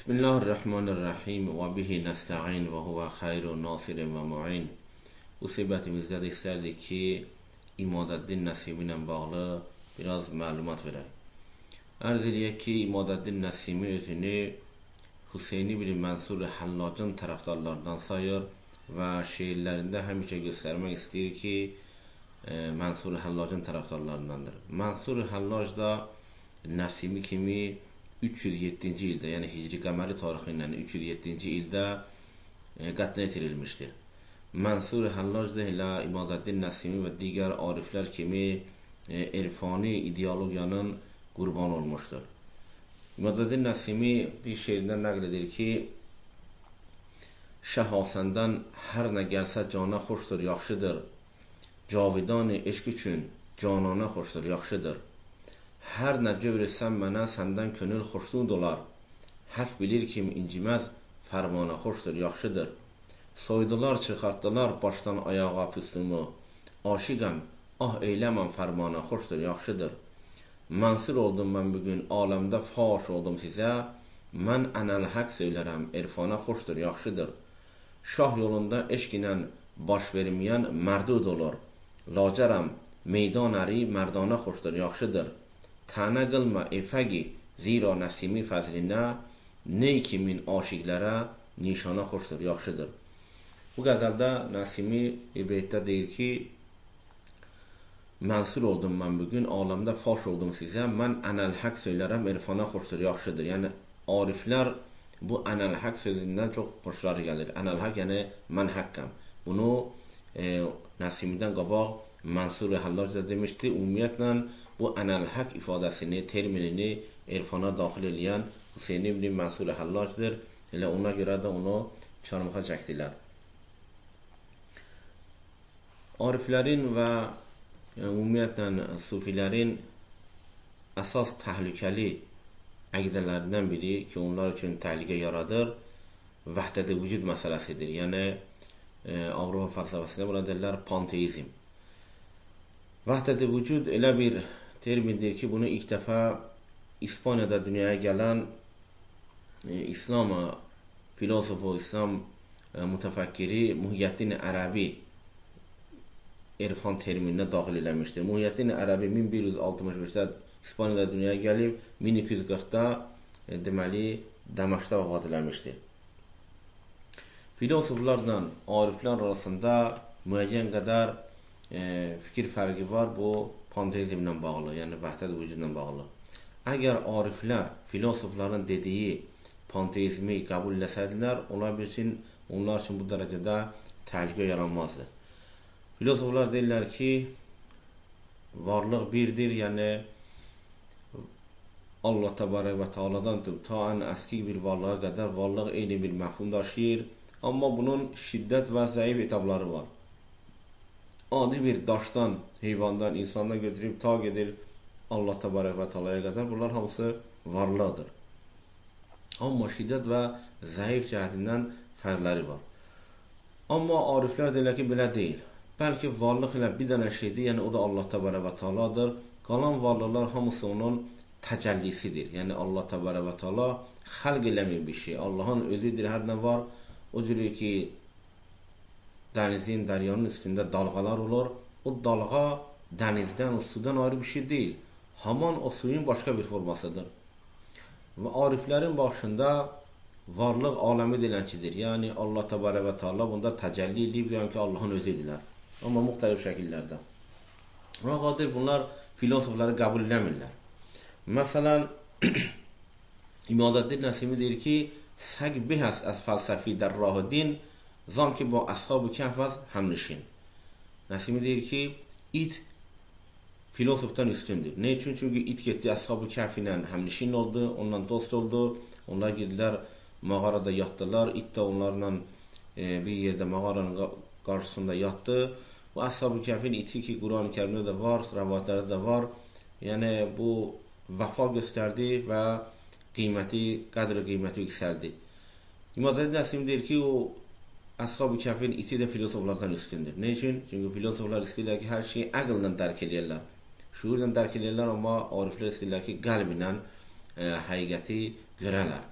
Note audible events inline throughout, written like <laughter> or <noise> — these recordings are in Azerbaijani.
بسم الله الرحمن الرحیم و به نستعین و هو خیر و ناصر و معین bu söhbətimizdə də istərdik ki, İmadəddin Nəsimi ilə bağlı biraz məlumat verək. Ərz eləyək ki, İmadəddin Nəsimi özünü Hüseyni bin Mənsur Hallacın tərəfdarlarından sayır və şeirlərində həmişə göstərmək istəyir ki, e, Mənsur Hallacın tərəfdarlarındandır. Mənsur Hallac da Nəsimi kimi 307-ci ildə, yəni Hicri qəməri tarixi ilə 307-ci ildə e, qətlə yetirilmişdir. Mənsur Həllac da elə İmadəddin Nəsimi və digər ariflər kimi e, erfani ideologiyanın qurban olmuşdur. İmadəddin Nəsimi bir şeirində nəql edir ki, Şəh Hasəndən hər nə gəlsə cana xoşdur, yaxşıdır. Cavidan eşq üçün canana xoşdur, yaxşıdır. Hər nə cövr etsən mənə səndən könül xoşluq dolar. Haqq bilir kim inciməz, fərmana xoşdur, yaxşıdır. Soydular, çıxartdılar başdan ayağa püslümü. Aşiqəm, ah eyləməm fərmana, xoşdur, yaxşıdır. Mənsur oldum mən bugün, aləmdə faş oldum sizə. Mən ənəl həq söylərəm, erfana xoşdur, yaxşıdır. Şah yolunda eşq ilə baş verməyən mərdud olur. Lacərəm, meydan əri mərdana xoşdur, yaxşıdır. ta'na qilma efagi zero nasimiy fazlina neki min oshiqlara nishona xo'shdir yaxshidir bu g'azalda nasimi nasimiy beytda deyirki mansur o'ldim man bugun olamda fosh o'ldim siz ham man anal haq so'ylaram erfona xo'shdir yaxshidir ya'ni oriflar bu anal haq so'zidan çox xoşları gəlir. Anal haq ya'ni man haqqam. buni e, Nasimdən qabaq Mansur Hallaj da demişdi. Ümumiyyətlə bu ənəl həq ifadəsini, terminini erfana daxil edən Hüseyin ibn Mənsur Həllacdır. Elə ona görə də onu çarmıxa çəkdilər. Ariflərin və yəni, ümumiyyətlə sufilərin əsas təhlükəli əqidələrindən biri ki, onlar üçün təhlükə yaradır, vəhdədə vücud məsələsidir. Yəni, e, Avropa fəlsəfəsində buna deyirlər panteizm. Vəhdədə vücud elə bir termindir ki, bunu ilk dəfə İspaniyada dünyaya gələn e, İslam filosofu, İslam e, mütəfəkkiri Muhyiddin Ərəbi Erfan termininə daxil eləmişdir. Muhyiddin Ərəbi 1165-də İspaniyada dünyaya gəlib, 1240-da e, deməli Dəməşqdə vəfat eləmişdir. Filosoflarla ariflər arasında müəyyən qədər e, fikir fərqi var bu panteizmlə bağlı, yəni vəhdət vücudla bağlı. Əgər ariflər filosofların dediyi panteizmi qəbul eləsəydilər, ola bilsin onlar üçün bu dərəcədə təhlükə yaranmazdı. Filosoflar deyirlər ki, varlıq birdir, yəni Allah təbarək və tealadan ta ən əski bir varlığa qədər varlıq eyni bir məhfum daşıyır. Amma bunun şiddət və zəif etabları var. Adi bir daşdan, heyvandan, insandan götürüb ta gedir Allah təbarək və tealaya qədər. Bunlar hamısı varlıqdır. Amma şiddət və zəif cəhətindən fərqləri var. Amma ariflər deyirlər ki, belə deyil. Bəlkə varlıq elə bir dənə şeydir, yəni o da Allah Təbarə və Tealadır. Qalan varlıqlar hamısı onun təcəllisidir. Yəni Allah Təbarə və Teala xəlq eləməyib bir şey. Allahın özüdür, hər nə var. O cür ki, dənizin, dəryanın üstündə dalğalar olar. O dalğa dənizdən, o sudan ayrı bir şey deyil. Haman o suyun başqa bir formasıdır. Və ariflərin başında varlıq aləmi deyilən kidir. Yəni Allah təbarə və təala bunda təcəlli edib, yəni ki, Allahın özü idilər. Amma müxtəlif şəkillərdə. Buna qadir bunlar filosofları qəbul eləmirlər. Məsələn, <clears throat> İmadəddin Nəsimi deyir ki, Səqbihəs əs fəlsəfi dər rahidin rah din, zan ki, bu əshab-ı kəhvəz həmnişin. Nəsimi deyir ki, it filosofdan üstündür. Ne üçün? Çünki it getdi əshab-ı kəhv ilə həmnişin oldu, onunla dost oldu. Onlar girdilər, mağarada yatdılar. İt də onlarla e, bir yerdə mağaranın qarşısında yatdı. Bu Əshab-ı Kəhfin iti ki, Quran-ı Kərimdə də var, rəvayətlərdə də var. Yəni bu vəfa göstərdi və qiyməti, qədr qiyməti yüksəldi. İmadəddin Nəsim deyir ki, o Əshab-ı Kəhfin iti də filosoflardan üstündür. Nə üçün? Çünki filosoflar istəyirlər ki, hər şeyi əqllə dərk edirlər. Şuurla dərk edirlər, amma ariflər istəyirlər ki, qəlb ilə e, həqiqəti görərlər.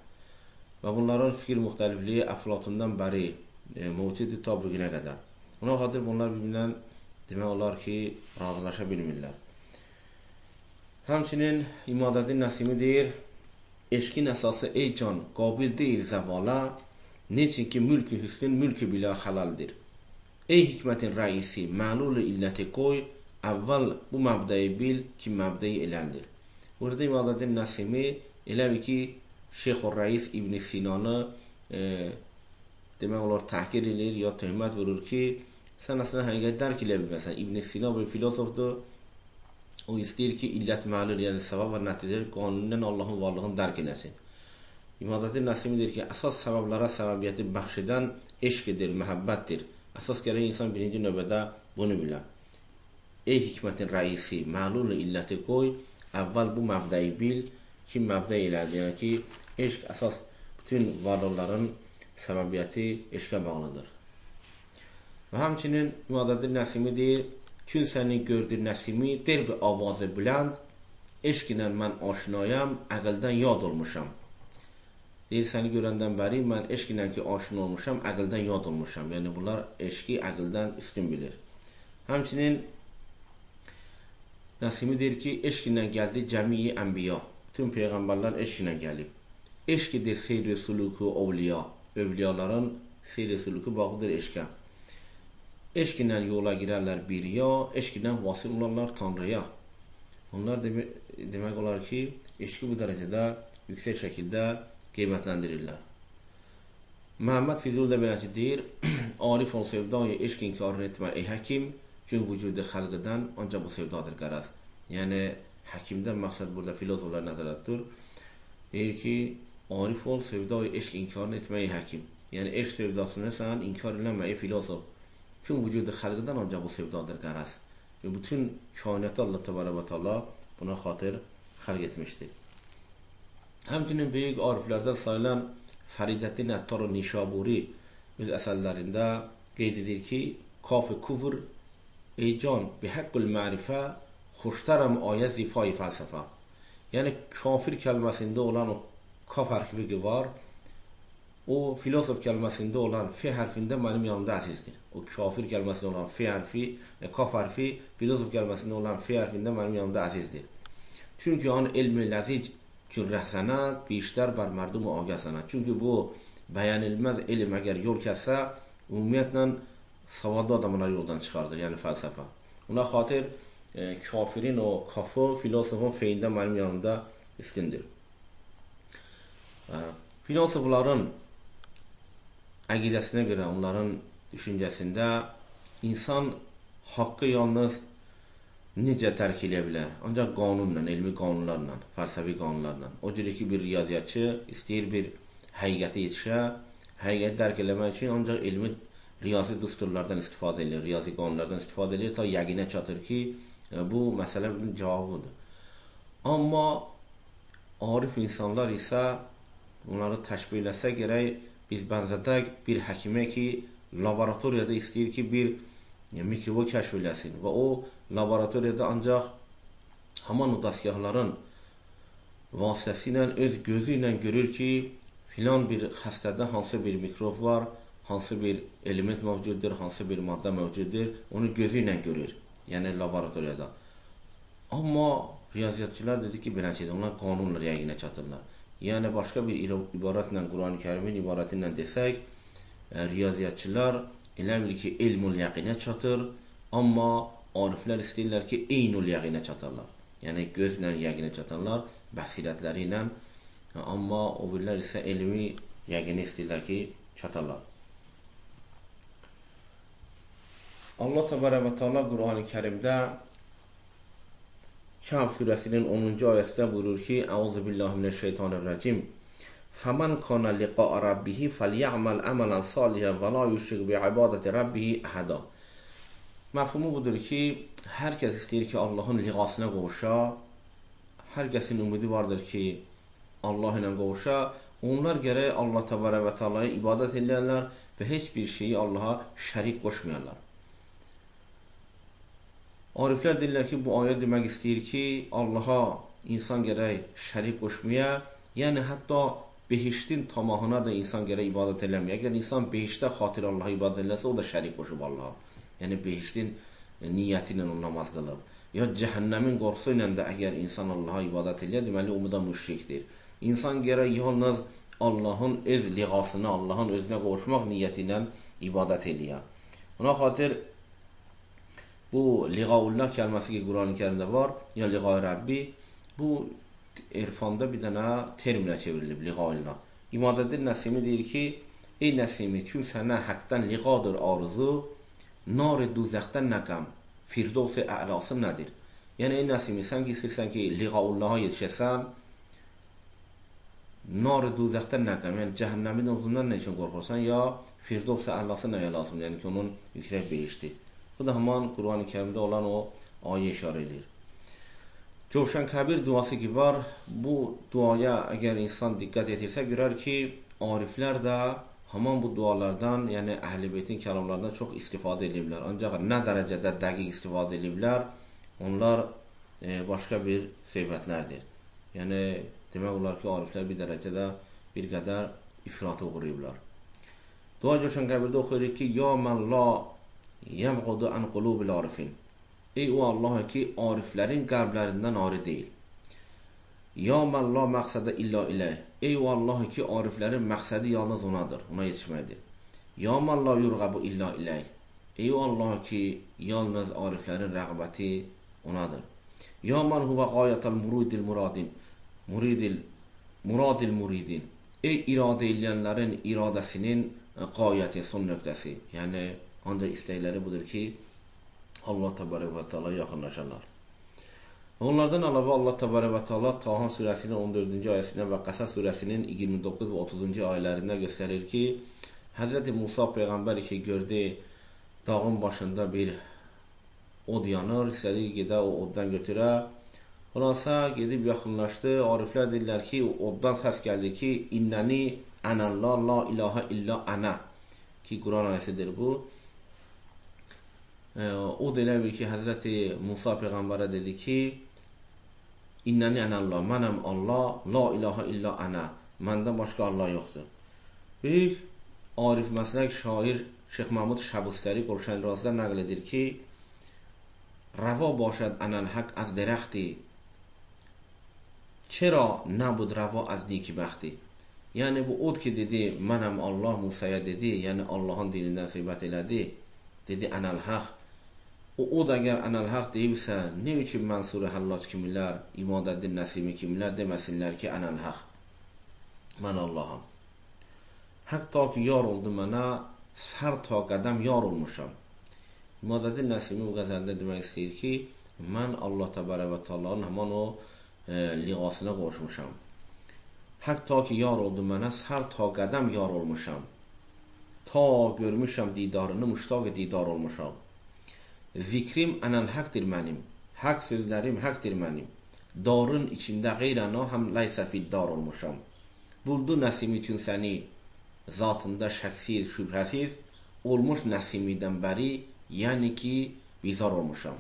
və bunların fikir müxtəlifliyi Əflatundan bəri e, mövcuddur ta bu günə qədər. Ona xatir bunlar bir-birindən demək olar ki, razılaşa bilmirlər. Həmçinin İmadəddin Nəsimi deyir, eşqin əsası ey can, qabil deyil zəvala, neçin ki mülkü hüsnün mülkü bila halaldir. Ey hikmətin rəisi, məlulu illəti qoy, əvvəl bu məbdəyi bil ki, məbdəyi eləndir. Burada İmadəddin Nəsimi elə bir ki, Şeyx Rəis İbn Sinanı e, demək olar təhqir edir ya töhmət vurur ki, sən əslində həqiqət dərk edə bilməsən. İbn Sina bir filozofdur. O istəyir ki, illət məlul, yəni səbəb və nəticə qanunundən Allahın varlığını dərk eləsin. İmadəddin Nəsimi deyir ki, əsas səbəblərə səbəbiyyəti bəxş edən eşqdir, məhəbbətdir. Əsas gərək insan birinci növbədə bunu bilər. Ey hikmətin rəisi, məlul illəti qoy, əvvəl bu məbdəyi bil, ki, məbdə elədir. Yəni ki, eşq əsas bütün varlıqların səbəbiyyəti eşqə bağlıdır. Və həmçinin İmadəddin Nəsimi deyir, Kün səni gördü Nəsimi, der bir avazı bülənd, eşq ilə mən aşinayam, əqildən yad olmuşam. Deyir, səni görəndən bəri mən eşq ilə ki, aşina olmuşam, əqildən yad olmuşam. Yəni, bunlar eşqi əqildən üstün bilir. Həmçinin Nəsimi deyir ki, eşq ilə gəldi cəmiyi ənbiya. Bütün peyğəmbərlər eşq ilə gəlib. Eşqidir seyr-i suluku ovliya övliyaların seyr sülükü bağlıdır eşqə. Eşq ilə yola girərlər bir ya, eşq ilə vasil olarlar Tanrıya. Onlar demə demək olar ki, eşqi bu dərəcədə yüksək şəkildə qiymətləndirirlər. Məhəmməd Füzuli də beləci deyir, Arif ol sevdayı eşq inkarını etmə ey həkim, gün vücudu xəlqidən ancaq bu sevdadır qəraz. Yəni, həkimdən məqsəd burada filozoflar nəzərdə tutur. Deyir ki, Arif ol, sevdayı eşq inkarını etməyi həkim. Yəni, eşq sevdasını sən inkar eləməyi filosof. Çünki vücudu xəlqidən ancaq bu sevdadır qəraz. Və bütün kainatı Allah təbarə və təala buna xatir xəlq etmişdir. Həmçinin böyük ariflərdən sayılan Fəridəddin Əttar Nişaburi öz əsərlərində qeyd edir ki, kaf kufr ey can bi haqqul ma'rifə xoştaram ayə zifai fəlsəfə. Yəni kafir kəlməsində olan o kaf hərfi var. O filosof kəlməsində olan f hərfində mənim yanımda əzizdir. O kafir kəlməsində olan f hərfi, e, kaf hərfi filosof kəlməsində olan f hərfində mənim yanımda əzizdir. Çünki an elmi ləzic kün rəhsənət biştər bər mərdum agəsənət. Çünki bu bəyənilməz elm əgər yol kəssə, ümumiyyətlə savadlı adamlar yoldan çıxardır, yəni fəlsəfə. Ona xatir e, kafirin o kafı filosofun feyində mənim yanımda üstündür. Filosofların əqidəsinə görə, onların düşüncəsində insan haqqı yalnız necə tərk edə bilər? Ancaq qanunla, elmi qanunlarla, fəlsəfi qanunlarla. O cür ki, bir riyaziyyatçı istəyir bir həqiqətə yetişə, həqiqəti dərk eləmək üçün ancaq elmi riyazi düsturlardan istifadə edir, riyazi qanunlardan istifadə edir ta yəqinə çatır ki, bu məsələnin cavabıdır. Amma arif insanlar isə onları təşbih eləsə gərək biz bənzədək bir həkimə ki, laboratoriyada istəyir ki, bir mikrobu kəşf eləsin və o laboratoriyada ancaq haman o dəstgahların vasitəsilə öz gözü ilə görür ki, filan bir xəstədə hansı bir mikrob var, hansı bir element mövcuddur, hansı bir maddə mövcuddur, onu gözü ilə görür, yəni laboratoriyada. Amma riyaziyyatçılar dedi ki, belə şeydir, onlar qanunla yəqinə çatırlar. Yəni başqa bir ibarətlə Quran-ı Kərimin ibarəti ilə desək, ə, riyaziyyatçılar elə bil ki, elmul yəqinə çatır, amma ariflər istəyirlər ki, eynul yəqinə çatarlar. Yəni gözlə yəqinə çatarlar, bəsirətləri ilə, amma o birlər isə elmi yəqinə istəyirlər ki, çatarlar. Allah Təbarə və Teala Quran-ı Kərimdə Kəf surəsinin 10-cu ayəsində buyurur ki: "Əuzu billahi mineşşeytanirracim. Faman kana liqa rabbih falyamal amalan salihan və la yushrik bi ibadati rabbih ahada." Məfhumu budur ki, hər kəs istəyir ki, Allahın liqasına qovuşa. Hər kəsin ümidi vardır ki, Allah ilə qovuşa. Onlar gərək Allah Təbarə və Taalaya ibadət edərlər və heç bir şeyi Allaha şərik qoşmayarlar. Ariflər deyirlər ki, bu ayə demək istəyir ki, Allaha insan gərək şərik qoşmaya, yəni hətta behiştin tamahına da insan gərək ibadət eləmir. Əgər insan behişdə xatir Allaha ibadət eləsə, o da şərik qoşub Allaha. Yəni behiştin niyyəti ilə o namaz qılıb. Ya cəhənnəmin qorxusu ilə də əgər insan Allaha ibadət eləyə, deməli o da müşrikdir. İnsan gərək yalnız Allahın öz liğasını, Allahın özünə qoşmaq niyyəti ilə ibadət eləyə. Ona xatir bu liğaullah kəlməsi ki, Qurani-Kərimdə var, ya liğay Rəbbi, bu irfanda bir dənə terminə çevrilib liğaullah. İmadəddin Nəsimi deyir ki, ey Nəsimi, kim sənə həqdən liğadır arzu, nar duzəxdən nə qəm, firdovs əlası nədir? Yəni, ey Nəsimi, sən ki, istəyirsən ki, liğaullaha yetişəsən, nar duzəxdən nə qəm, yəni cəhənnəmin uzundan nə üçün qorxursan, ya firdovs əlası nəyə lazımdır, yəni ki, onun yüksək behişdir. Bu da haman Qurani Kərimdə olan o ayə işarə edir. Cövşən Kəbir duası ki var, bu duaya əgər insan diqqət etirsə, görər ki, ariflər də haman bu dualardan, yəni Əhl-i Beytin kəlamlarından çox istifadə ediblər. Ancaq nə dərəcədə dəqiq istifadə ediblər, onlar e, başqa bir söhbətlərdir. Yəni, demək olar ki, ariflər bir dərəcədə bir qədər ifrata uğrayıblar. Dua Cövşən Kəbirdə oxuyuruq ki, Ya mən la yəbğudu ən qulubil arifin. Ey o Allah ki, ariflərin qəlblərindən ayrı deyil. Ya mən la məqsədə illa ilə. Ey o Allah ki, ariflərin məqsədi yalnız onadır, ona yetişməkdir. Ya mən la yurğabu illa ilə. Ey o Allah ki, yalnız ariflərin rəğbəti onadır. Ya mən huvə qayətəl muridil muradin. Muridil muradil muridin. Ey iradə edənlərin iradəsinin qayəti, son nöqtəsi. Yəni ancaq istəkləri budur ki, Allah təbarək və teala yaxınlaşarlar. Onlardan əlavə Allah təbarək və teala Tahan surəsinin 14-cü ayəsindən və Qəsəs surəsinin 29 və 30-cu ayələrində göstərir ki, Həzrəti Musa peyğəmbər ki gördü dağın başında bir od yanır, istədi gedə o oddan götürə. Xülasə gedib yaxınlaşdı. Ariflər deyirlər ki, oddan səs gəldi ki, innəni ənəllah la ilahə illə ənə ki, Quran ayəsidir bu o da elə bir ki, Həzrəti Musa Peyğəmbərə dedi ki, İnnani ana Allah, manam Allah, la ilaha illa ana. Mende boshqa Allah yoktur. Büyük Arif maslak şair Şeyh Mahmud Şabustari Kurşan Razda nâgıl edir ki Rava başad anal haq az derekti. Çera nabud rava az niki bakhti. Yani bu od ki dedi manam Allah Musa'ya dedi. Yani Allah'ın dilinden sebat eladi. Dedi anal haq. O od əgər ənəlhaq deyibsə, nə üçün Mənsur Həllac kimilər, İmadəddin Nəsimi kimilər deməsinlər ki, ənəlhaq. Mən Allaham. Hətta ki, yar oldu mənə, sər ta qədəm yar olmuşam. İmadəddin Nəsimi bu qəzəldə demək istəyir ki, mən Allah təbərə və talların həman o e, liğasına qoşmuşam. Hətta ki, yar oldu mənə, sər ta qədəm yar olmuşam. Ta görmüşəm didarını, müştaq didar olmuşam. Zikrim ənəl həqdir mənim. Haqq sözlərim həqdir mənim. Darın içində qeyrəna həm laysə fiddar olmuşam. Buldu nəsim üçün səni zatında şəksiz, şübhəsiz olmuş nəsimidən bəri, yəni ki, bizar olmuşam.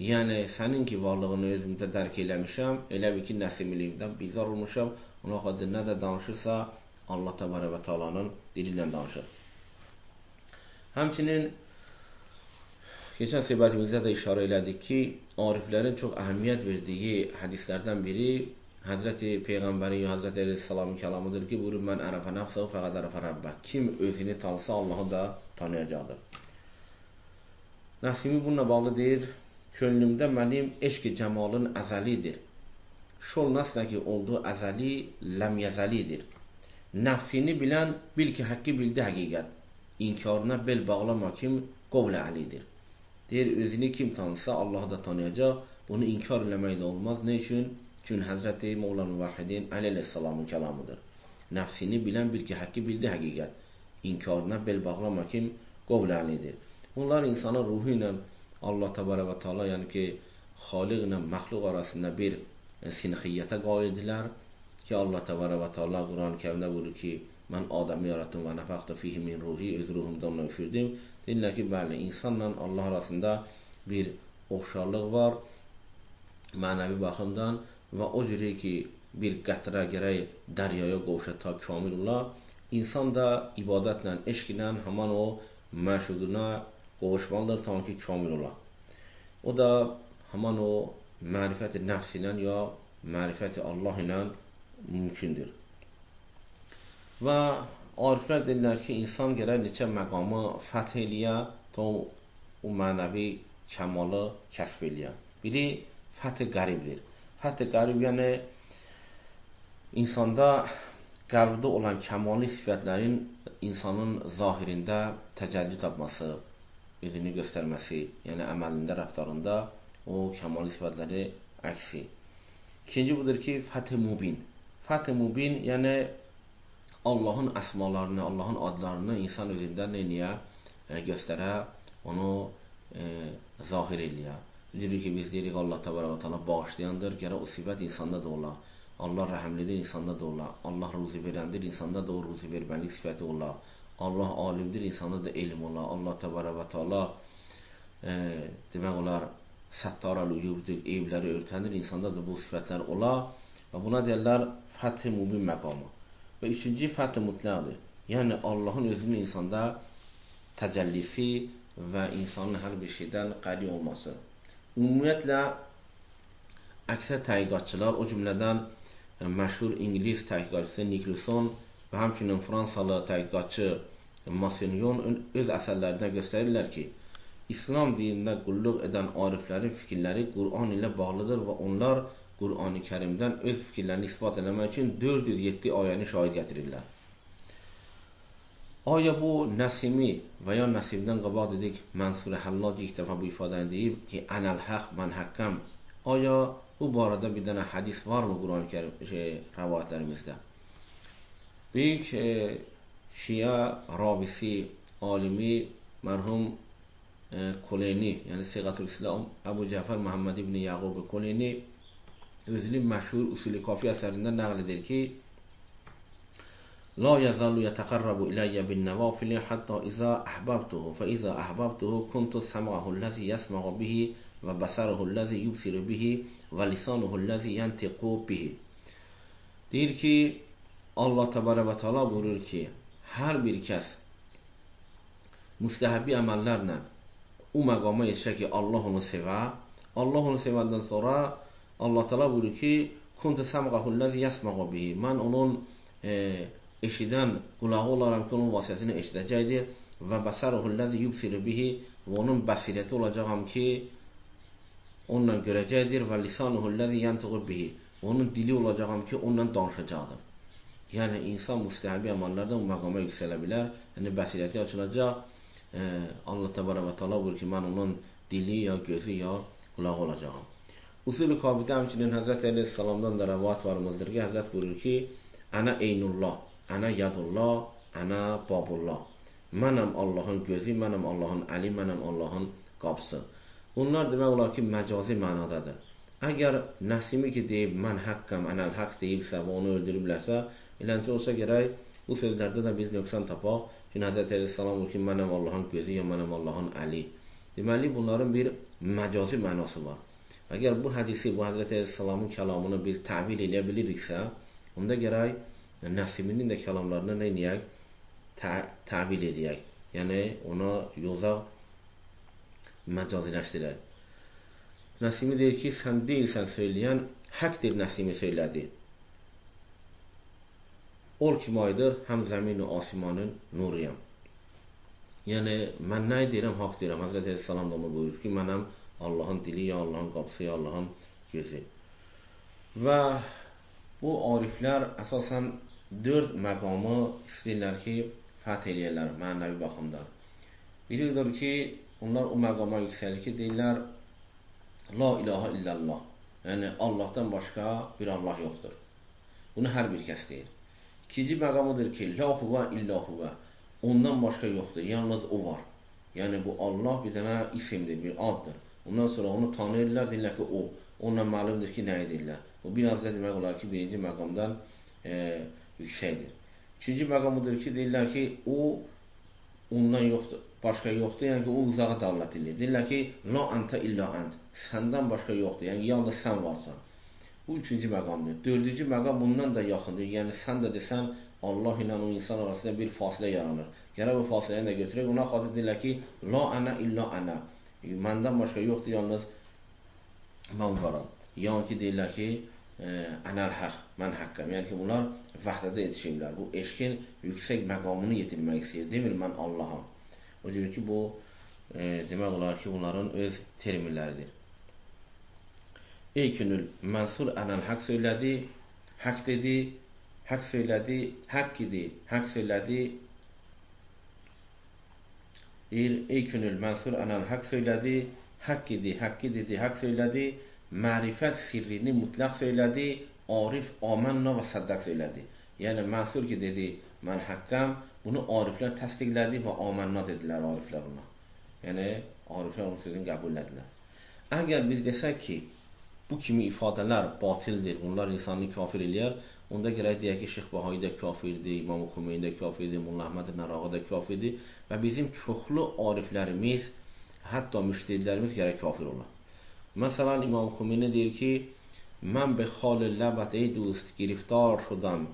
Yəni sənin ki varlığını özümdə dərk eləmişəm, elə bir ki nəsimliyimdən bizar olmuşam. Ona xatir nə də danışırsa Allah Təbarə və Taalanın dili ilə danışır. Həmçinin Keçən söhbətimizdə də işarə elədik ki, ariflərin çox əhəmiyyət verdiyi hədislərdən biri Həzrəti Peyğəmbərin, Həzrəti Əleyhisselamın kəlamıdır ki, buyurur, mən ərəfə nəfsəhu fəqəd ərəfə rəbbə. Kim özünü tanısa, Allahı da tanıyacaqdır. Nəsimi bununla bağlı deyir, könlümdə mənim eşq-i cəmalın əzəlidir. Şol nəslə ki, oldu əzəli, ləmyəzəlidir. Nəfsini bilən, bil ki, həqqi bildi həqiqət. İnkarına bel bağlama kim, qovlə əlidir. Deyir, özünü kim tanısa Allah da tanıyacaq. Bunu inkar eləmək də olmaz. Nə üçün? Çünki Həzrəti Mevlana Vahidin əleyhissalamın kəlamıdır. Nəfsini bilən bir ki, həqqi bildi həqiqət. İnkarına bel bağlama kim qovləlidir. Bunlar insanın ruhu ilə Allah təbarə və taala, yəni ki, xaliq ilə məxluq arasında bir e, sinxiyyətə qaidilər ki, Allah təbarə və taala Quran-Kərimdə buyurur ki, mən Adəmi yaratdım və nəfəxtə fihi min ruhi, öz ruhumdan ona üfürdüm. Deyirlər ki, bəli, insanla Allah arasında bir oxşarlıq var mənəvi baxımdan və o cürə ki, bir qətrə gərək dəryaya qovuşa ta kamil ola. İnsan da ibadətlə, eşqlə həman o məşuquna qovuşmalıdır ta ki kamil ola. O da həman o mərifət-i nəfs ilə ya mərifət-i Allah ilə mümkündür. Və ariflər deyirlər ki, insan gərək neçə məqamı fəth eləyə, ta o mənəvi kəmalı kəsb eləyə. Biri fəth qəribdir. Fəth qərib yəni insanda qəlbdə olan kəmali sifətlərin insanın zahirində təcəlli tapması, özünü göstərməsi, yəni əməlində, rəftarında o kəmali sifətləri əksi. İkinci budur ki, fəth mubin. Fəth mubin yəni Allahın əsmalarını, Allahın adlarını insan özündə nəyə e, göstərə, onu e, zahir eləyə. Bilirik ki, biz deyirik Allah təbarək və təala bağışlayandır, gərək o sifət insanda da ola. Allah rəhəmlidir, insanda da ola. Allah ruzi verəndir, insanda da o ruzi verməlik sifəti ola. Allah alimdir, insanda da elm ola. Allah təbarək və təala e, demək olar səttar al-uyubdur, eyibləri örtəndir, insanda da bu sifətlər ola. Və buna deyirlər fəth-i mubin məqamı. Və üçüncü fəth mutlaqdır. Yəni Allahın özünün insanda təcəllisi və insanın hər bir şeydən qəri olması. Ümumiyyətlə əksər təhqiqatçılar, o cümlədən e, məşhur ingilis təhqiqatçısı Nicholson və həmçinin Fransalı təhqiqatçı Massignon öz əsərlərində göstərirlər ki, İslam dinində qulluq edən ariflərin fikirləri Quran ilə bağlıdır və onlar Qurani Kərimdən öz fikirlərini isbat eləmək üçün 407 ayəni şahid gətirirlər. Aya bu Nəsimi və ya Nəsimdən qabaq dedik Mənsur Həllac ilk dəfə bu ifadəni deyib ki, ənəl həq, mən həqqəm. Aya bu barədə bir dənə hədis varmı Qurani Kərim şey, rəvayətlərimizdə? Böyük e, Şia rabisi, alimi, mərhum e, Koleni, yəni Siğatul İslam, Əbu Cəfər Məhəmməd ibn Yaqub Koleni özünün məşhur usul-i kafi əsərində nəql edir ki, La yazalu yataqarrabu ilayya bin nawafil hatta iza ahbabtuhu fa iza ahbabtuhu kuntu sam'ahu allazi yasma'u bihi və basaruhu allazi yubsiru bihi və lisanuhu allazi yantiqu bihi. Deyir ki, Allah təbarə və təala buyurur ki, hər bir kəs müstəhəbbi əməllərlə o məqama yetişər ki, Allah onu sevə, Allah onu sevəndən sonra Allah Teala buyurur ki, "Kuntu sam'ahullazi yasma'u bihi." Mən onun e, eşidən qulağı olaram ki, onun vasitəsilə eşidəcəkdir və basaruhullazi yubsiru bihi və onun bəsirəti olacağam ki, onunla görəcəkdir və lisanuhullazi yantiqu bihi. Onun dili olacağam ki, onunla danışacaqdır. Yəni insan müstəhəbi əməllərdə bu məqama yüksələ bilər. Yəni bəsirəti açılacaq. E, Allah Təbarə və Təala buyurur ki, mən onun dili ya gözü ya qulağı olacağam. Usul-i Kabidə həmçinin Həzrət Əleyhisselamdan da rəvat varımızdır ki, Həzrət buyurur ki, Ənə eynullah, ənə yadullah, ənə babullah. Mənəm Allahın gözü, mənəm Allahın əli, mənəm Allahın qapısı. Bunlar demək olar ki, məcazi mənadadır. Əgər Nəsimi ki deyib, mən həqqəm, ənəl haqq deyibsə və onu öldürüblərsə, eləncə olsa gərək bu sözlərdə də biz nöqsan tapaq ki, Həzrət Əleyhisselam ki, mənəm Allahın gözü, ya mənəm Allahın əli. Deməli, bunların bir məcazi mənası var. Əgər bu hədisi, bu Həzrət Əleyhisselamın kəlamını biz təvil edə biliriksə, onda gərək Nəsiminin də kəlamlarını nə edək? Tə təvil edək. Yəni ona yozaq məcaziləşdirək. Nəsimi deyir ki, sən deyilsən söyləyən, həqdir Nəsimi söylədi. Ol kimi aydır, həm zəmin və asimanın nuruyam. Yəni, mən nə deyirəm, haqq deyirəm. Həzrət Əleyhisselam da onu buyurur ki, mənəm Allahın dili, ya Allahın qapısı, ya Allahın gözü. Və bu ariflər əsasən dörd məqamı istəyirlər ki, fəth eləyərlər mənəvi baxımdan. Biridir ki, onlar o məqama yüksəlir ki, deyirlər La ilahə illallah. Yəni Allahdan başqa bir Allah yoxdur. Bunu hər bir kəs deyir. İkinci məqamıdır ki, la huvə illə huvə. Ondan başqa yoxdur, yalnız o var. Yəni bu Allah bir dənə isimdir, bir addır. Ondan sonra onu tanıyırlar, deyirlər ki, o. Onunla məlumdur ki, nə edirlər. Bu biraz da demək olar ki, birinci məqamdan e, yüksəkdir. Üçüncü məqamıdır ki, deyirlər ki, o ondan yoxdur, başqa yoxdur, yəni ki, o uzağa dəllət edir. Deyirlər ki, la anta illa ant. Səndən başqa yoxdur, yəni yalnız sən varsan. Bu üçüncü məqamdır. Dördüncü məqam bundan da yaxındır. Yəni sən də desən Allah ilə o insan arasında bir fasilə yaranır. Gərək bu fasiləni də götürək. Ona xatir deyirlər ki, la ana illa ana. Məndən başqa yoxdur, yalnız mən varam. Yəni ki, deyirlər ki, ənəl haq, mən haqqam. Yəni ki, bunlar vəhdədə yetişirlər. Bu eşqin yüksək məqamını yetirmək istəyir. Demir, mən Allaham. O cür ki, bu e, demək olar ki, bunların öz terminləridir. Ey könül, Mənsur ənəl haq söylədi, haq dedi, haq söylədi, haqq idi, haq söylədi. Deyir, ey könül, Mənsur ənəl haq söylədi, haqq idi, haqqı dedi, haqq söylədi mərifət sirrini mütləq söylədi, Arif amənna və səddəq söylədi. Yəni Mənsur ki dedi, mən haqqam, bunu ariflər təsdiqlədi və amənna dedilər ariflər ona. Yəni ariflər onun sözünü qəbul etdilər. Əgər biz desək ki, bu kimi ifadələr batildir, bunlar insanı kafir eləyər, onda gərək deyək ki, Şeyx Bahayi də kafirdir, İmam Xümeyni də kafirdir, Molla Əhməd Narağı da kafirdir və bizim çoxlu ariflərimiz, hətta müştehidlərimiz gərək kafir olar. مثلا امام خمینی دیر که من به خال لبت ای دوست گرفتار شدم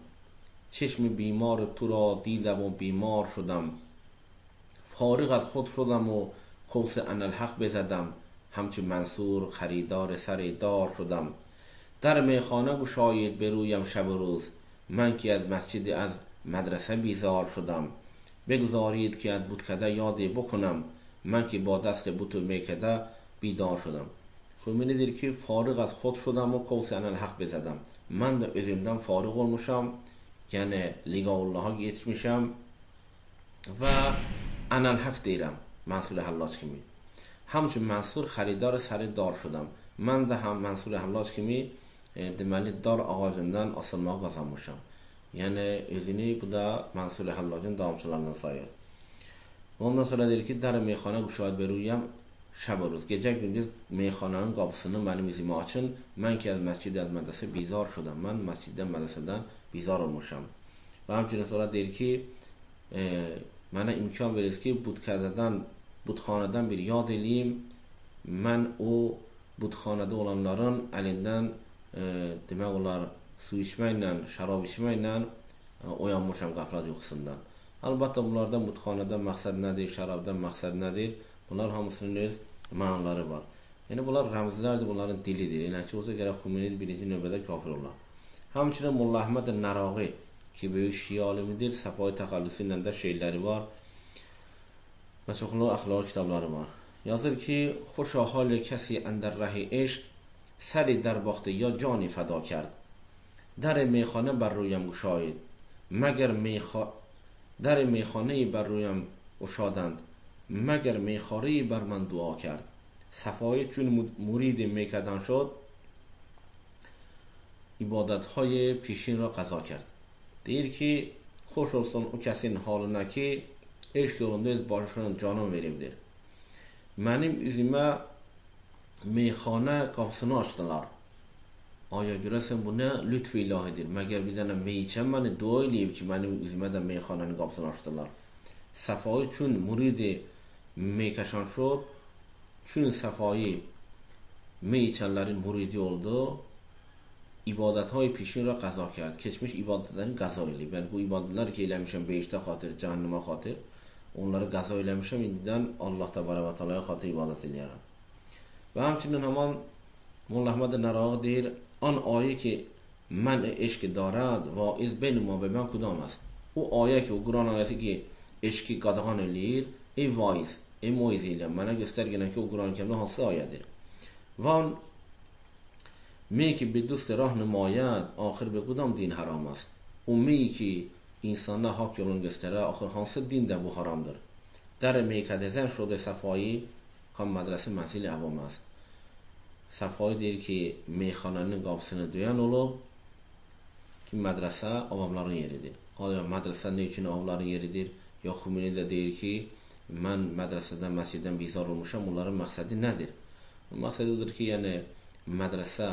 چشم بیمار تو را دیدم و بیمار شدم فارغ از خود شدم و قوس الحق بزدم همچون منصور خریدار سر دار شدم در میخانه گشایید برویم شب و روز. من که از مسجد از مدرسه بیزار شدم. بگذارید که از بودکده یاد بکنم. من که با دست بوت میکده بیدار شدم. خب می نیدید که فارغ از خود شدم و کوس الحق بزدم. من در ازمدم فارغ olmuşam یعنی لیگا الله ها میشم و ان الحق دیرم منصور حلاج کمی همچون منصور خریدار سر دار شدم. من ده هم منصور حلاج کمی e, deməli dar ağacından asılmağı qazanmışam. Yəni özünü bu da Mənsur Həllacın davamçılarından sayır. Ondan sonra deyir ki, dar meyxana quşayət beruyəm, şəb olur. Gecə gündüz meyxananın qapısını mənim izimə açın. Mən ki, məscid mədrəsə bizar şudam. Mən məsciddən, mədrəsədən bizar olmuşam. Və həmçinin sonra deyir ki, e, mənə imkan verir ki, budkədədən, budxanadan bir yad eləyim. Mən o budxanada olanların əlindən demək olar su içməklə, şərab içməklə e, oyanmışam qaflaz yuxusundan. Əlbəttə bunlarda mutxanədə məqsəd nədir, şərabdan məqsəd nədir? Bunlar hamısının öz mənaları var. Yəni bunlar rəmzlərdir, bunların dilidir. Elə ki, olsa gərək Xumeyni birinci növbədə kafir olar. Həmçinin Molla Əhməd Nəraği ki, böyük şii alimidir, Səfai təxəllüsü ilə də şeirləri var və çoxlu əxlaq kitabları var. Yazır ki, xoş ahali kəsi əndər rəhi eşq سری در باخته یا جانی فدا کرد. در میخانه بر رویم گشاید. مگر میخا... در میخانه بر رویم گشادند. مگر میخاره بر من دعا کرد. صفای چون مرید میکدن شد عبادت های پیشین را قضا کرد. deyir ki xoş olsun o kəsin halına ki eşq yolunda öz başının canını veribdir mənim üzümə meyxana qapısını açdılar Aya görəsən bu nə lütf ilahidir məgər bir dənə meyçən məni dua eləyib ki mənim üzümə də meyxananın qapısını açdılar Səfayı çün muridi میکشان شد چون صفایی میچنلرین مریدی oldu ibadət های پیشین را قضا کرد keçmiş ibadətlərin qəza eləyib. Yəni bu ibadətlər ki eləmişəm behiştə xatir, cəhənnəmə xatir, onları qəza eləmişəm, indidən Allah təbaraka və taalaya xatir ibadət eləyərəm. و همچنین همان مولا احمد نراغ دیر آن آیه که من عشق دارد و از بین ما به من کدام است؟ او آیه که او گران آیه که عشقی قدغان لیر ای وایز ای مویز ایلم که او گران کم نه سه آیه دیر. و آن می که به دوست راه نماید آخر به کدام دین حرام است؟ او می که انسان حق یolun گستره آخر هست دین də حرام در در میکدزن شده صفایی ham mədrəsə mənzili əvaməz. Səfayı deyir ki, meyxanənin qapısını döyən olub ki, mədrəsə avamların yeridir. Alya mədrəsə nə üçün avamların yeridir? Yox, Xümini də deyir ki, mən mədrəsədən, məsciddən bizar olmuşam, onların məqsədi nədir? Məqsəd odur ki, yəni mədrəsə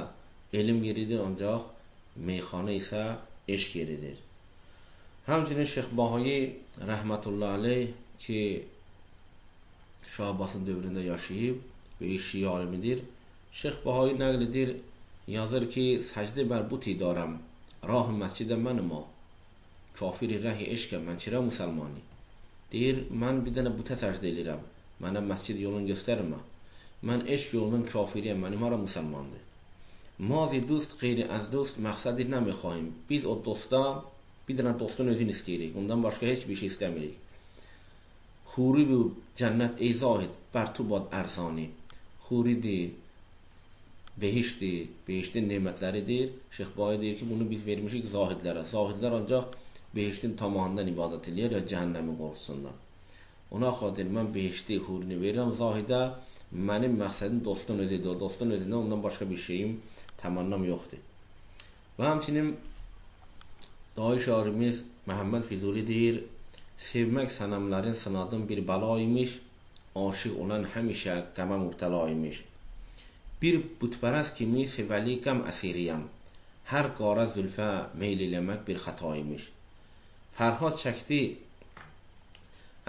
elm yeridir, ancaq meyxana isə eşq yeridir. Həmçinin Şeyx Bahayi rəhmətullah aleyh ki, Şah Abbasın dövründə yaşayıb, böyük şiə alimidir. Şeyx Bahayi nəql edir, yazır ki secde bel buti daram rah mescide menma kafiri rahi eşke men çira musalmani deyir mən bir dənə buta səcdə edirəm mənə məscid yolunu göstərmə. Mən eşq yolunun kafiriyəm mənim hara musalmandır Mazi dost qeyri az dost məqsədi nəmikhayim biz o dostdan bir dənə dostun özünü istəyirik. Ondan başqa heç bir şey istəmirik Xuri bu cənnət ey zahid bər tu bad ərzani Xuridir behişdir, behiştin nemətləridir. Şeyx Bayi deyir ki, bunu biz vermişik zahidlərə. Zahidlər ancaq behiştin tamamından ibadət edir ya cəhənnəmin qorxusundan. Ona xatir mən behişti xurini verirəm zahidə. Mənim məqsədim dostun. O dostun özündən ondan başqa bir şeyim, təmannam yoxdur. Və həmçinin dahi şairimiz Məhəmməd Füzuli deyir, sevmək sənəmlərin sınadın bir bəla imiş, aşiq olan həmişə qəmə mübtəla imiş. Bir bütpərəst kimi sevəli qəm əsiriyəm. Hər qara zülfə meyl eləmək bir xəta imiş. Fərhad çəkdi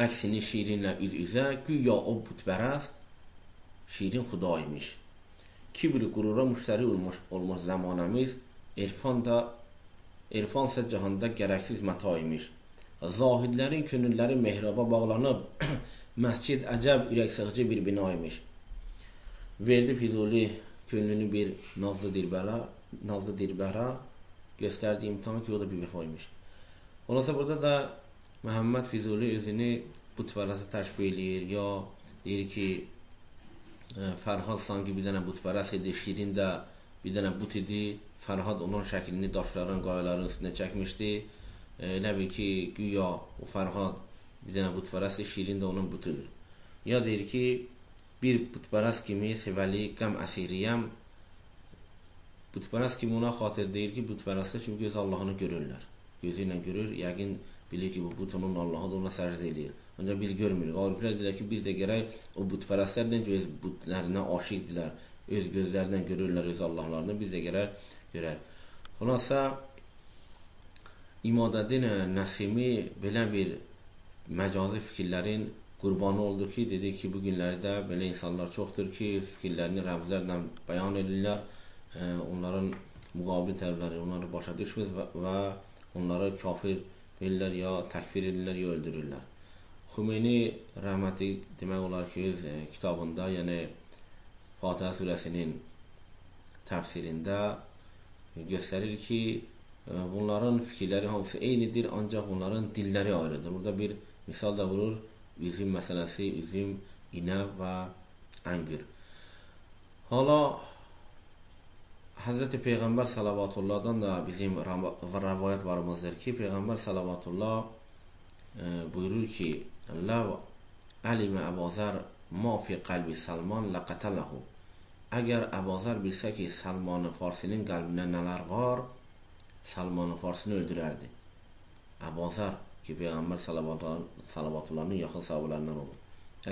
əksini şirinlə üz-üzə, güya o bütpərəst şirin xuda imiş. Kibri qürura müştəri olmuş, olmuş zamanəmiz, irfan da irfansa cahanda gərəksiz məta imiş. Zahidlərin könülləri mehraba bağlanıb, <clears throat> məscid əcəb ürəksıxıcı bir bina imiş. Verdi Füzuli könlünü bir nazlı dilbəra, nazlı dilbəra göstərdi imtihan ki, o da bir vəfa imiş. Xülasə burada da Məhəmməd Füzuli özünü butpərəstə təşbih eləyir ya deyir ki, e, Fərhad sanki bir dənə butpərəst idi, Şirin də bir dənə but idi. Fərhad onun şəklini daşların, qayaların üstünə çəkmişdi. E, elə bil ki, güya o Fərhad bir dənə butpərəst, Şirin də onun butudur. Ya deyir ki, bir butpərəst kimi sevəli qəm əsiriyəm. Butpərəst kimi ona xatir deyir ki, butpərəstlər kimi göz Allahını görürlər gözü ilə görür, yəqin bilir ki, bu but onun Allahıdır, ona səcdə eləyir. Ancaq biz görmürük. Ariflər deyirlər ki, biz də gərək o butpərəstlər necə öz butlərinə aşiqdirlər, öz gözlərindən görürlər öz Allahlarını, biz də gərək görək. Xülasə İmadəddin Nəsimi belə bir məcazi fikirlərin qurbanı oldu ki, dedi ki, bu günlərdə belə insanlar çoxdur ki, fikirlərini rəmzlərlə bəyan edirlər, onların müqabil tərəfləri onları başa düşmür və, və onları kafir deyirlər ya təkfir edirlər ya öldürürlər. Xümeyni rəhməti demək olar ki, öz e, kitabında, yəni Fatihə surəsinin təfsirində göstərir ki, bunların fikirləri hamısı eynidir, ancaq bunların dilləri ayrıdır. Burada bir misal da vurur, üzüm məsələsi, üzüm, inəb və əngür. Hala Hazreti Peyğəmbər sallavatullahdan da bizim rəvayət varımızdır ki, Peyğəmbər sallallahu e, buyurur ki, "Lav alimə Əbazər ma fi qalbi Salman laqatalahu." Əgər Əbazər bilsə ki, Salman Farsinin qəlbində nələr var, Salman Farsını öldürərdi. Əbazər ki, Peyğəmbər sallavatullahın yaxın sahabələrdən olur.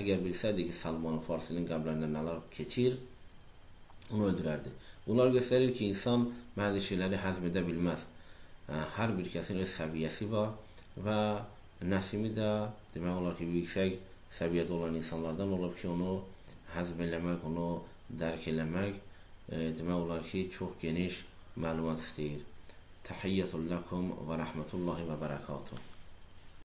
Əgər bilsəydi ki, Salman Farsinin qəlblərində nələr keçir, onu öldürərdi. Bunlar göstərir ki, insan bəzi şeyləri həzm edə bilməz. Hər bir kəsin öz səviyyəsi var və Nəsimi də demək olar ki, yüksək səviyyədə olan insanlardan olub ki, onu həzm eləmək, onu dərk eləmək e, demək olar ki, çox geniş məlumat istəyir. Təhiyyətulləkum və rəhmətullahi və bərəkatuhu.